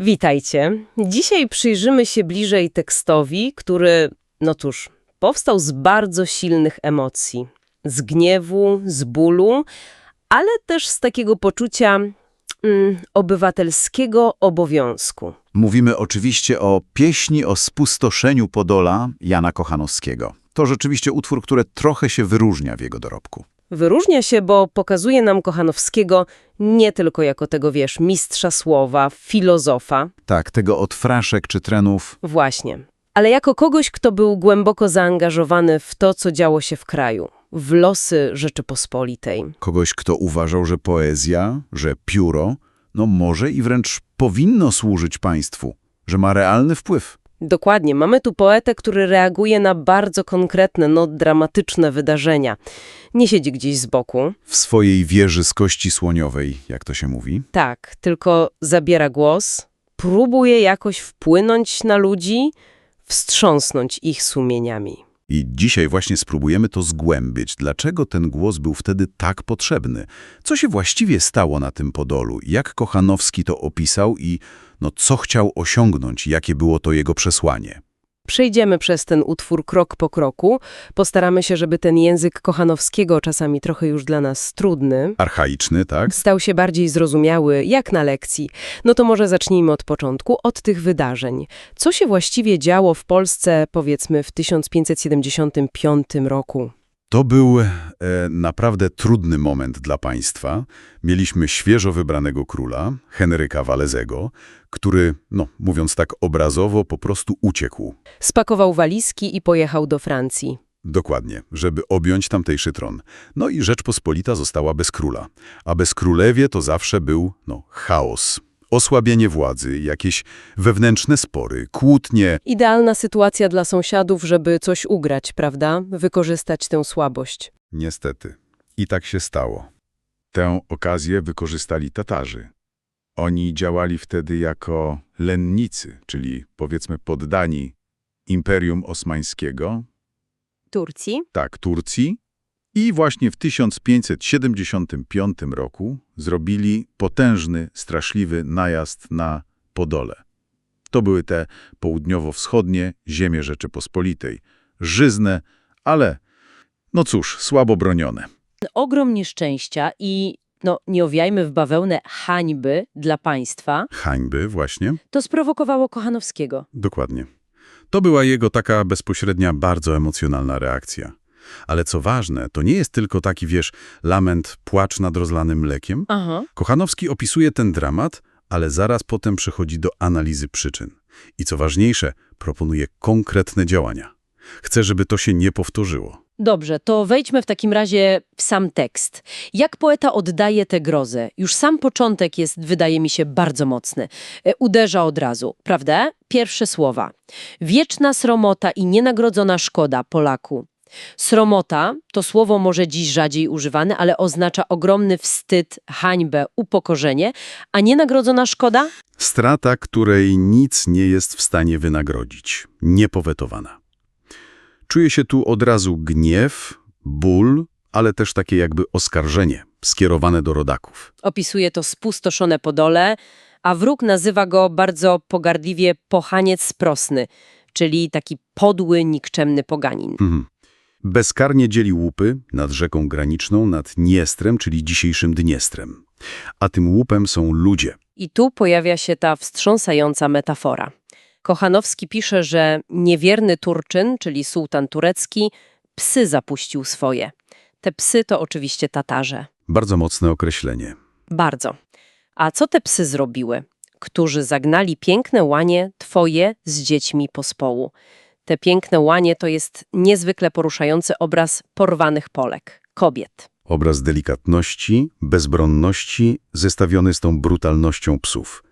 Witajcie. Dzisiaj przyjrzymy się bliżej tekstowi, który, no cóż, powstał z bardzo silnych emocji. Z gniewu, z bólu, ale też z takiego poczucia mm, obywatelskiego obowiązku. Mówimy oczywiście o pieśni o spustoszeniu Podola Jana Kochanowskiego. To rzeczywiście utwór, który trochę się wyróżnia w jego dorobku. Wyróżnia się, bo pokazuje nam Kochanowskiego nie tylko jako tego, wiesz, mistrza słowa, filozofa, Tak, tego od fraszek czy trenów właśnie, ale jako kogoś, kto był głęboko zaangażowany w to, co działo się w kraju, w losy Rzeczypospolitej. kogoś, kto uważał, że poezja, że pióro, no może i wręcz powinno służyć państwu, że ma realny wpływ. Dokładnie, mamy tu poetę, który reaguje na bardzo konkretne, no dramatyczne wydarzenia. Nie siedzi gdzieś z boku, W swojej wieży z kości słoniowej, jak to się mówi. tak, tylko zabiera głos, próbuje jakoś wpłynąć na ludzi, wstrząsnąć ich sumieniami. I dzisiaj właśnie spróbujemy to zgłębić. Dlaczego ten głos był wtedy tak potrzebny? Co się właściwie stało na tym Podolu? Jak Kochanowski to opisał i no, co chciał osiągnąć? Jakie było to jego przesłanie? Przejdziemy przez ten utwór krok po kroku, postaramy się, żeby ten język Kochanowskiego, czasami trochę już dla nas trudny, Archaiczny, tak? stał się bardziej zrozumiały, jak na lekcji. No to może zacznijmy od początku, od tych wydarzeń. Co się właściwie działo w Polsce, powiedzmy, w 1575 roku? To był e, naprawdę trudny moment dla państwa. Mieliśmy świeżo wybranego króla, Henryka Walezego, który, no mówiąc tak obrazowo, po prostu uciekł. Spakował walizki i pojechał do Francji. Dokładnie, żeby objąć tamtejszy tron. No i Rzeczpospolita została bez króla. A bez królewie to zawsze był, no, chaos. Osłabienie władzy, jakieś wewnętrzne spory, kłótnie. Idealna sytuacja dla sąsiadów, żeby coś ugrać, prawda? Wykorzystać tę słabość. Niestety. I tak się stało. Tę okazję wykorzystali Tatarzy. Oni działali wtedy jako lennicy, czyli powiedzmy poddani Imperium Osmańskiego, Turcji? tak, Turcji, i właśnie w 1575 roku zrobili potężny, straszliwy najazd na Podole. To były te południowo-wschodnie ziemie Rzeczypospolitej, żyzne, ale, no cóż, słabo bronione. Ogrom nieszczęścia i, no nie owiajmy w bawełnę, hańby dla państwa, Hańby właśnie, to sprowokowało Kochanowskiego. dokładnie. To była jego taka bezpośrednia, bardzo emocjonalna reakcja. Ale co ważne, to nie jest tylko taki, wiesz, lament, płacz nad rozlanym mlekiem, Aha. Kochanowski opisuje ten dramat, ale zaraz potem przechodzi do analizy przyczyn. I co ważniejsze, proponuje konkretne działania. Chce, żeby to się nie powtórzyło. Dobrze, to wejdźmy w takim razie w sam tekst. Jak poeta oddaje tę grozę? Już sam początek jest, wydaje mi się, bardzo mocny. E, Uderza od razu, prawda? Pierwsze słowa. Wieczna sromota i nienagrodzona szkoda Polaku. Sromota to słowo może dziś rzadziej używane, ale oznacza ogromny wstyd, hańbę, upokorzenie, a nienagrodzona szkoda? Strata, której nic nie jest w stanie wynagrodzić. Niepowetowana. Czuje się tu od razu gniew, ból, ale też takie jakby oskarżenie skierowane do rodaków. Opisuje to spustoszone podole, a wróg nazywa go bardzo pogardliwie pochaniec sprosny, czyli taki podły, nikczemny poganin. Mhm. Bezkarnie dzieli łupy nad rzeką graniczną, nad Dniestrem, czyli dzisiejszym Dniestrem. A tym łupem są ludzie. I tu pojawia się ta wstrząsająca metafora. Kochanowski pisze, że niewierny Turczyn, czyli sułtan turecki, psy zapuścił swoje. Te psy to oczywiście Tatarze. Bardzo mocne określenie. Bardzo. A co te psy zrobiły? Którzy zagnali piękne łanie twoje z dziećmi pospołu. Te piękne łanie to jest niezwykle poruszający obraz porwanych Polek, kobiet. Obraz delikatności, bezbronności zestawiony z tą brutalnością psów.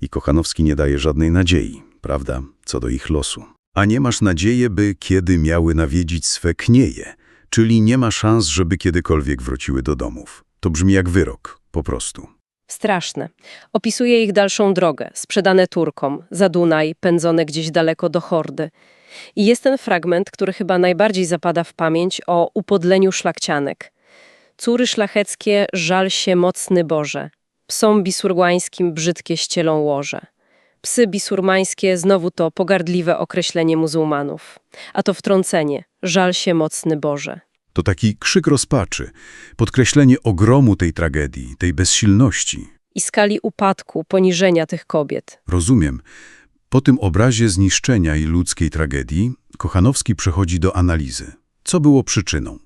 I Kochanowski nie daje żadnej nadziei, prawda, co do ich losu. A nie masz nadziei, by kiedy miały nawiedzić swe knieje, czyli nie ma szans, żeby kiedykolwiek wróciły do domów. To brzmi jak wyrok, po prostu. Straszne. Opisuje ich dalszą drogę, sprzedane Turkom, za Dunaj, pędzone gdzieś daleko do hordy. I jest ten fragment, który chyba najbardziej zapada w pamięć o upodleniu szlachcianek. Córy szlacheckie, żal się mocny Boże, psom bisurłańskim brzydkie ścielą łoże. Psy bisurmańskie, znowu to pogardliwe określenie muzułmanów. A to wtrącenie. Żal się mocny Boże. To taki krzyk rozpaczy, podkreślenie ogromu tej tragedii, tej bezsilności. I skali upadku, poniżenia tych kobiet. Rozumiem. Po tym obrazie zniszczenia i ludzkiej tragedii Kochanowski przechodzi do analizy. Co było przyczyną?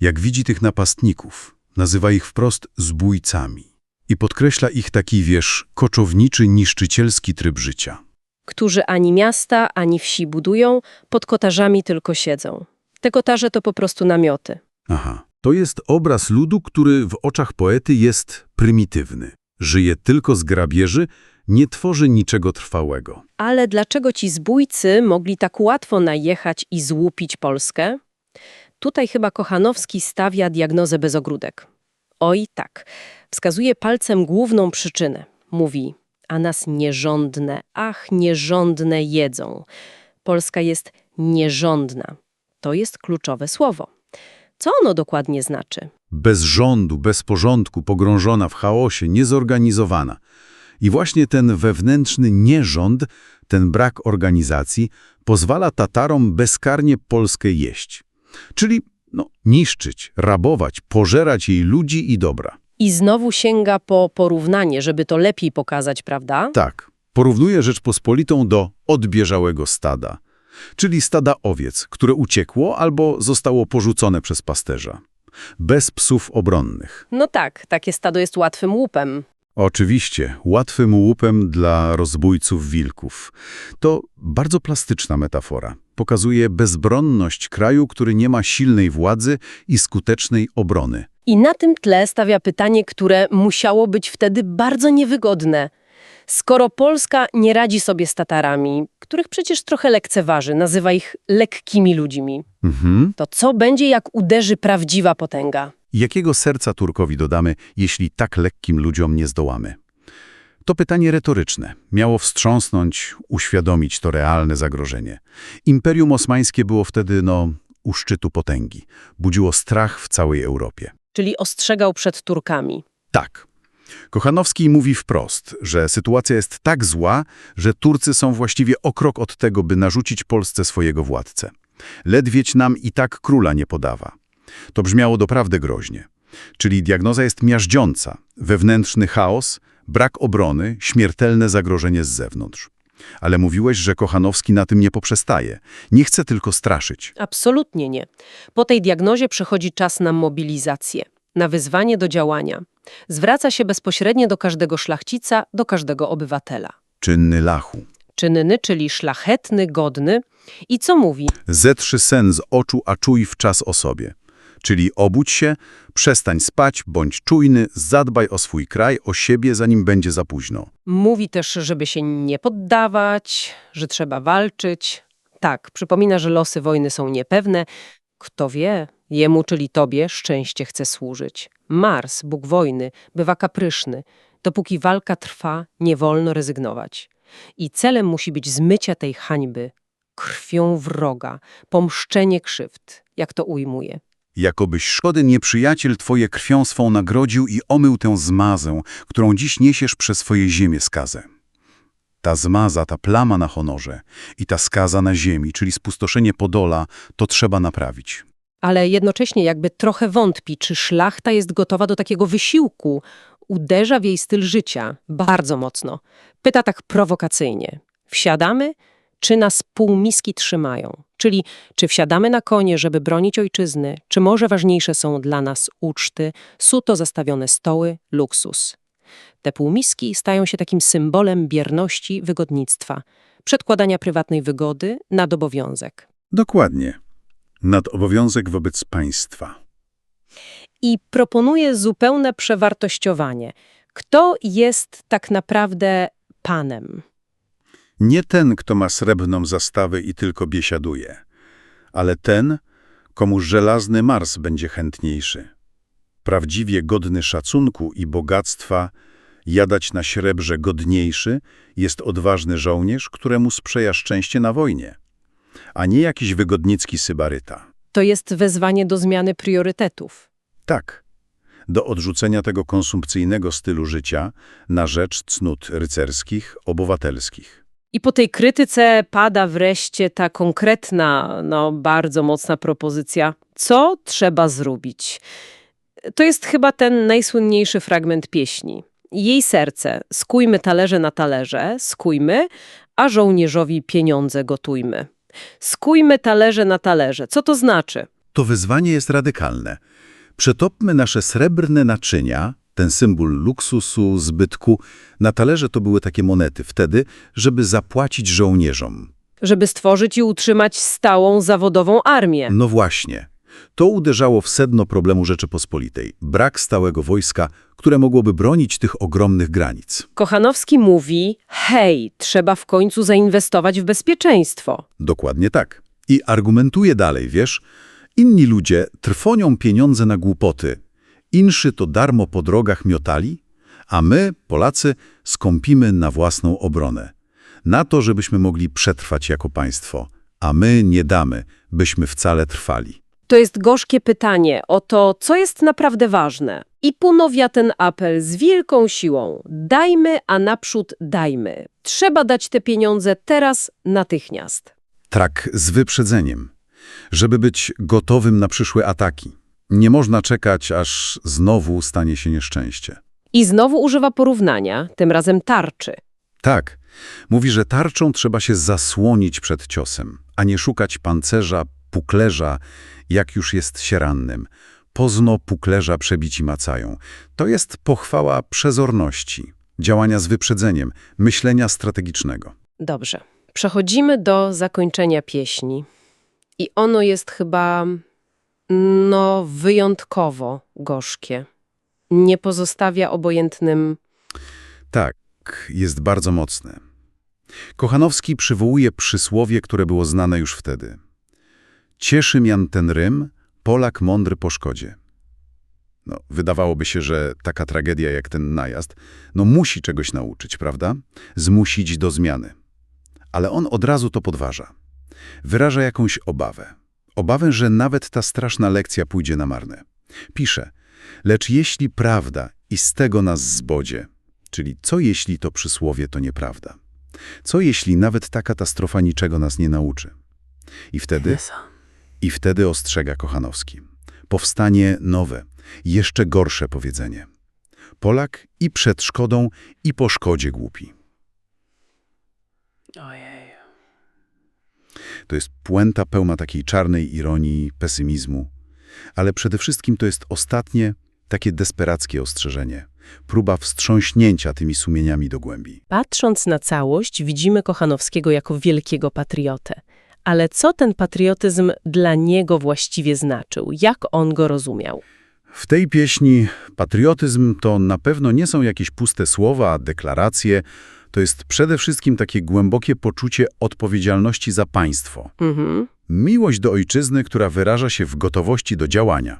Jak widzi tych napastników, nazywa ich wprost zbójcami i podkreśla ich taki, wiesz, koczowniczy, niszczycielski tryb życia. Którzy ani miasta, ani wsi budują, pod kotarzami tylko siedzą. Te kotarze to po prostu namioty. Aha, to jest obraz ludu, który w oczach poety jest prymitywny. Żyje tylko z grabieży, nie tworzy niczego trwałego. Ale dlaczego ci zbójcy mogli tak łatwo najechać i złupić Polskę? Tutaj chyba Kochanowski stawia diagnozę bez ogródek. Oj tak, wskazuje palcem główną przyczynę. Mówi, a nas nierządne, ach nierządne jedzą. Polska jest nierządna. To jest kluczowe słowo. Co ono dokładnie znaczy? Bez rządu, bez porządku, pogrążona w chaosie, niezorganizowana. I właśnie ten wewnętrzny nierząd, ten brak organizacji, pozwala Tatarom bezkarnie Polskę jeść. Czyli no, niszczyć, rabować, pożerać jej ludzi i dobra. I znowu sięga po porównanie, żeby to lepiej pokazać, prawda? Tak, porównuje Rzeczpospolitą do odbieżałego stada, czyli stada owiec, które uciekło albo zostało porzucone przez pasterza. Bez psów obronnych. No tak, takie stado jest łatwym łupem. Oczywiście, łatwym łupem dla rozbójców wilków. To bardzo plastyczna metafora. Pokazuje bezbronność kraju, który nie ma silnej władzy i skutecznej obrony. I na tym tle stawia pytanie, które musiało być wtedy bardzo niewygodne. Skoro Polska nie radzi sobie z Tatarami, których przecież trochę lekceważy, nazywa ich lekkimi ludźmi, Mhm. to co będzie, jak uderzy prawdziwa potęga? Jakiego serca Turkowi dodamy, jeśli tak lekkim ludziom nie zdołamy? To pytanie retoryczne. Miało wstrząsnąć, uświadomić to realne zagrożenie. Imperium Osmańskie było wtedy, no, u szczytu potęgi. Budziło strach w całej Europie. Czyli ostrzegał przed Turkami. Tak. Kochanowski mówi wprost, że sytuacja jest tak zła, że Turcy są właściwie o krok od tego, by narzucić Polsce swojego władcę. Ledwieć nam i tak króla nie podawa. To brzmiało doprawdy groźnie. Czyli diagnoza jest miażdżąca. Wewnętrzny chaos, brak obrony, śmiertelne zagrożenie z zewnątrz. Ale mówiłeś, że Kochanowski na tym nie poprzestaje. Nie chce tylko straszyć. Absolutnie nie. Po tej diagnozie przychodzi czas na mobilizację, na wyzwanie do działania. Zwraca się bezpośrednio do każdego szlachcica, do każdego obywatela. Czynny lachu. Czynny, czyli szlachetny, godny. I co mówi? Zetrzy sen z oczu, a czuj w czas o sobie. Czyli obudź się, przestań spać, bądź czujny, zadbaj o swój kraj, o siebie, zanim będzie za późno. Mówi też, żeby się nie poddawać, że trzeba walczyć. Tak, przypomina, że losy wojny są niepewne. Kto wie, jemu, czyli tobie, szczęście chce służyć. Mars, Bóg wojny, bywa kapryszny. Dopóki walka trwa, nie wolno rezygnować. I celem musi być zmycie tej hańby, krwią wroga, pomszczenie krzywd, jak to ujmuje. Jakobyś szkody nieprzyjaciel twoje krwią swą nagrodził i omył tę zmazę, którą dziś niesiesz przez swoje ziemię skazę. Ta zmaza, ta plama na honorze i ta skaza na ziemi, czyli spustoszenie Podola, to trzeba naprawić. ale jednocześnie jakby trochę wątpi, czy szlachta jest gotowa do takiego wysiłku. Uderza w jej styl życia bardzo mocno. Pyta tak prowokacyjnie. Wsiadamy, czy nas półmiski trzymają? Czyli czy wsiadamy na konie, żeby bronić ojczyzny, czy może ważniejsze są dla nas uczty, suto zastawione stoły, luksus? Te półmiski stają się takim symbolem bierności, wygodnictwa, przedkładania prywatnej wygody nad obowiązek. Dokładnie. Nadobowiązek wobec państwa. i proponuje zupełne przewartościowanie. Kto jest tak naprawdę panem? Nie ten, kto ma srebrną zastawę i tylko biesiaduje, ale ten, komu żelazny Mars będzie chętniejszy. Prawdziwie godny szacunku i bogactwa, jadać na srebrze godniejszy, jest odważny żołnierz, któremu sprzyja szczęście na wojnie, a nie jakiś wygodnicki sybaryta. To jest wezwanie do zmiany priorytetów. Tak, do odrzucenia tego konsumpcyjnego stylu życia na rzecz cnót rycerskich, obywatelskich. I po tej krytyce pada wreszcie ta konkretna, no bardzo mocna propozycja, co trzeba zrobić. To jest chyba ten najsłynniejszy fragment pieśni. Jej serce, skójmy talerze na talerze, skójmy, a żołnierzowi pieniądze gotujmy. Skójmy talerze na talerze. Co to znaczy? To wyzwanie jest radykalne. Przetopmy nasze srebrne naczynia, ten symbol luksusu, zbytku. Na talerze to były takie monety wtedy, żeby zapłacić żołnierzom. Żeby stworzyć i utrzymać stałą zawodową armię. No właśnie. To uderzało w sedno problemu Rzeczypospolitej. Brak stałego wojska, które mogłoby bronić tych ogromnych granic. Kochanowski mówi, hej, trzeba w końcu zainwestować w bezpieczeństwo. Dokładnie tak. I argumentuje dalej, wiesz? Inni ludzie trwonią pieniądze na głupoty. Inszy to darmo po drogach miotali, a my, Polacy, skąpimy na własną obronę. Na to, żebyśmy mogli przetrwać jako państwo. A my nie damy, byśmy wcale trwali. To jest gorzkie pytanie o to, co jest naprawdę ważne. I ponowia ten apel z wielką siłą. Dajmy, a naprzód dajmy. Trzeba dać te pieniądze teraz, natychmiast. Tak, z wyprzedzeniem. Żeby być gotowym na przyszłe ataki. Nie można czekać, aż znowu stanie się nieszczęście. I znowu używa porównania, tym razem tarczy. Tak. Mówi, że tarczą trzeba się zasłonić przed ciosem, a nie szukać pancerza, puklerza, jak już jest się rannym. Pozno puklerza przebici macają. To jest pochwała przezorności, działania z wyprzedzeniem, myślenia strategicznego. Dobrze. Przechodzimy do zakończenia pieśni. I ono jest chyba, no, wyjątkowo gorzkie. Nie pozostawia obojętnym Tak, jest bardzo mocne. Kochanowski przywołuje przysłowie, które było znane już wtedy. Cieszy mian ten Rym, Polak mądry po szkodzie. No, wydawałoby się, że taka tragedia jak ten najazd, no musi czegoś nauczyć, prawda? Zmusić do zmiany. Ale on od razu to podważa. Wyraża jakąś obawę. Obawę, że nawet ta straszna lekcja pójdzie na marne. Pisze, lecz jeśli prawda i z tego nas zbodzie, czyli co jeśli to przysłowie to nieprawda? Co jeśli nawet ta katastrofa niczego nas nie nauczy? I wtedy, i wtedy ostrzega Kochanowski. Powstanie nowe, jeszcze gorsze powiedzenie. Polak i przed szkodą, i po szkodzie głupi. Ojej. To jest puenta pełna takiej czarnej ironii, pesymizmu. Ale przede wszystkim to jest ostatnie, takie desperackie ostrzeżenie. Próba wstrząśnięcia tymi sumieniami do głębi. Patrząc na całość, widzimy Kochanowskiego jako wielkiego patriotę. Ale co ten patriotyzm dla niego właściwie znaczył? Jak on go rozumiał? W tej pieśni patriotyzm to na pewno nie są jakieś puste słowa, deklaracje. To jest przede wszystkim takie głębokie poczucie odpowiedzialności za państwo. Mhm. Miłość do ojczyzny, która wyraża się w gotowości do działania,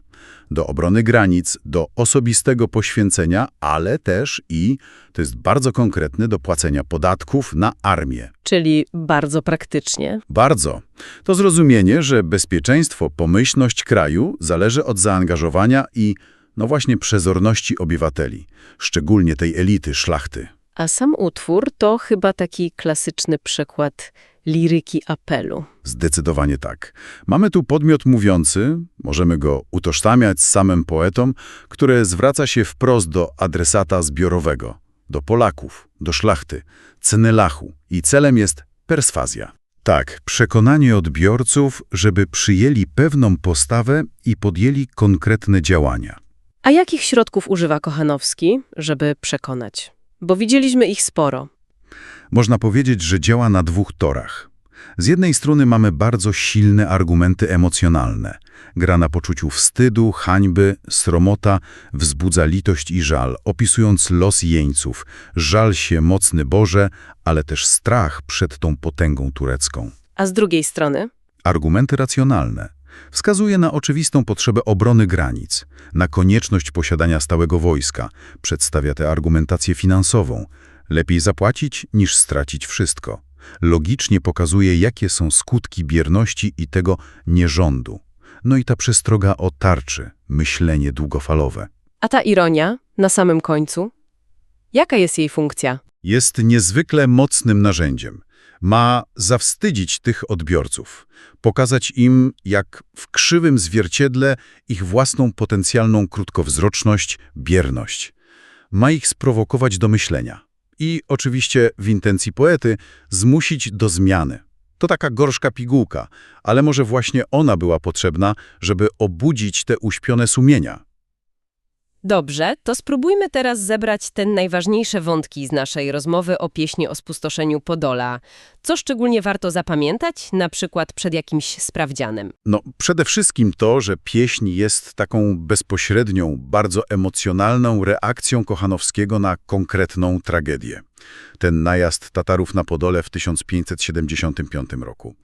do obrony granic, do osobistego poświęcenia, ale też i, to jest bardzo konkretne, do płacenia podatków na armię. Czyli bardzo praktycznie. Bardzo. To zrozumienie, że bezpieczeństwo, pomyślność kraju zależy od zaangażowania i, no właśnie, przezorności obywateli, szczególnie tej elity, szlachty. A sam utwór to chyba taki klasyczny przykład liryki apelu. Zdecydowanie tak. Mamy tu podmiot mówiący, możemy go utożsamiać z samym poetą, które zwraca się wprost do adresata zbiorowego, do Polaków, do szlachty, cenelachu i celem jest perswazja. Tak, przekonanie odbiorców, żeby przyjęli pewną postawę i podjęli konkretne działania. A jakich środków używa Kochanowski, żeby przekonać? Bo widzieliśmy ich sporo. Można powiedzieć, że działa na dwóch torach. Z jednej strony mamy bardzo silne argumenty emocjonalne. Gra na poczuciu wstydu, hańby, sromota, wzbudza litość i żal, opisując los jeńców. Żal się mocny Boże, ale też strach przed tą potęgą turecką. A z drugiej strony? Argumenty racjonalne. Wskazuje na oczywistą potrzebę obrony granic, na konieczność posiadania stałego wojska. Przedstawia tę argumentację finansową. Lepiej zapłacić niż stracić wszystko. Logicznie pokazuje, jakie są skutki bierności i tego nierządu. No i ta przestroga o tarczy, myślenie długofalowe. A ta ironia na samym końcu? Jaka jest jej funkcja? Jest niezwykle mocnym narzędziem. Ma zawstydzić tych odbiorców, pokazać im, jak w krzywym zwierciedle, ich własną potencjalną krótkowzroczność, bierność. Ma ich sprowokować do myślenia. I oczywiście w intencji poety zmusić do zmiany. To taka gorzka pigułka, ale może właśnie ona była potrzebna, żeby obudzić te uśpione sumienia. Dobrze, to spróbujmy teraz zebrać te najważniejsze wątki z naszej rozmowy o pieśni o spustoszeniu Podola. Co szczególnie warto zapamiętać, na przykład przed jakimś sprawdzianem? No, przede wszystkim to, że pieśń jest taką bezpośrednią, bardzo emocjonalną reakcją Kochanowskiego na konkretną tragedię. Ten najazd Tatarów na Podole w 1575 roku.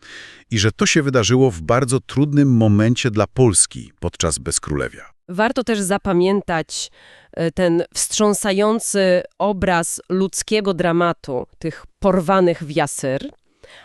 I że to się wydarzyło w bardzo trudnym momencie dla Polski podczas Bezkrólewia. Warto też zapamiętać e, ten wstrząsający obraz ludzkiego dramatu, tych porwanych w jasyr,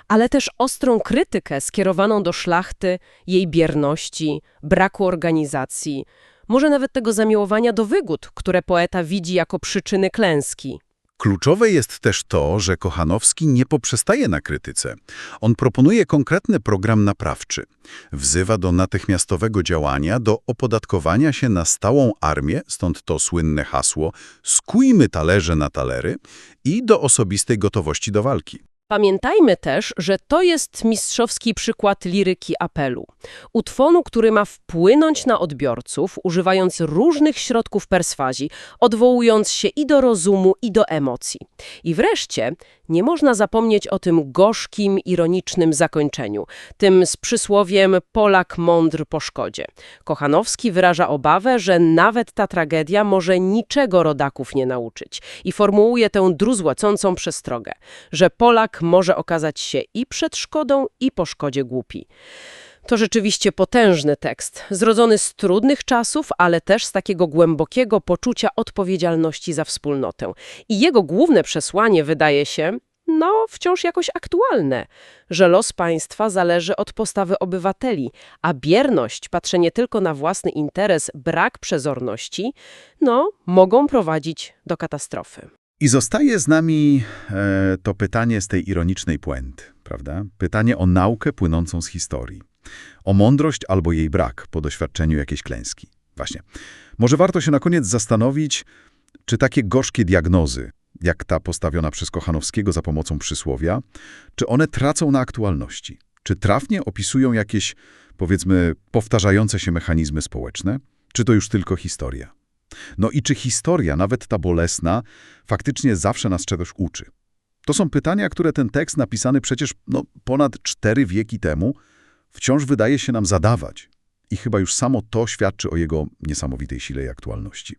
ale też ostrą krytykę skierowaną do szlachty, jej bierności, braku organizacji, może nawet tego zamiłowania do wygód, które poeta widzi jako przyczyny klęski. Kluczowe jest też to, że Kochanowski nie poprzestaje na krytyce. On proponuje konkretny program naprawczy. Wzywa do natychmiastowego działania, do opodatkowania się na stałą armię, stąd to słynne hasło skujmy talerze na talery i do osobistej gotowości do walki. Pamiętajmy też, że to jest mistrzowski przykład liryki apelu. Utworu, który ma wpłynąć na odbiorców, używając różnych środków perswazji, odwołując się i do rozumu, i do emocji. I wreszcie nie można zapomnieć o tym gorzkim, ironicznym zakończeniu, tym z przysłowiem Polak mądr po szkodzie. Kochanowski wyraża obawę, że nawet ta tragedia może niczego rodaków nie nauczyć i formułuje tę druzłacącą przestrogę, że Polak może okazać się i przed szkodą, i po szkodzie głupi. To rzeczywiście potężny tekst, zrodzony z trudnych czasów, ale też z takiego głębokiego poczucia odpowiedzialności za wspólnotę. I jego główne przesłanie wydaje się, no, wciąż jakoś aktualne, że los państwa zależy od postawy obywateli, a bierność, patrzenie tylko na własny interes, brak przezorności, no, mogą prowadzić do katastrofy. I zostaje z nami e, to pytanie z tej ironicznej puenty, prawda? Pytanie o naukę płynącą z historii. O mądrość albo jej brak po doświadczeniu jakiejś klęski. Właśnie. Może warto się na koniec zastanowić, czy takie gorzkie diagnozy, jak ta postawiona przez Kochanowskiego za pomocą przysłowia, czy one tracą na aktualności? Czy trafnie opisują jakieś, powiedzmy, powtarzające się mechanizmy społeczne? Czy to już tylko historia? No i czy historia, nawet ta bolesna, faktycznie zawsze nas czegoś uczy? To są pytania, które ten tekst napisany przecież no, ponad cztery wieki temu wciąż wydaje się nam zadawać. I chyba już samo to świadczy o jego niesamowitej sile i aktualności.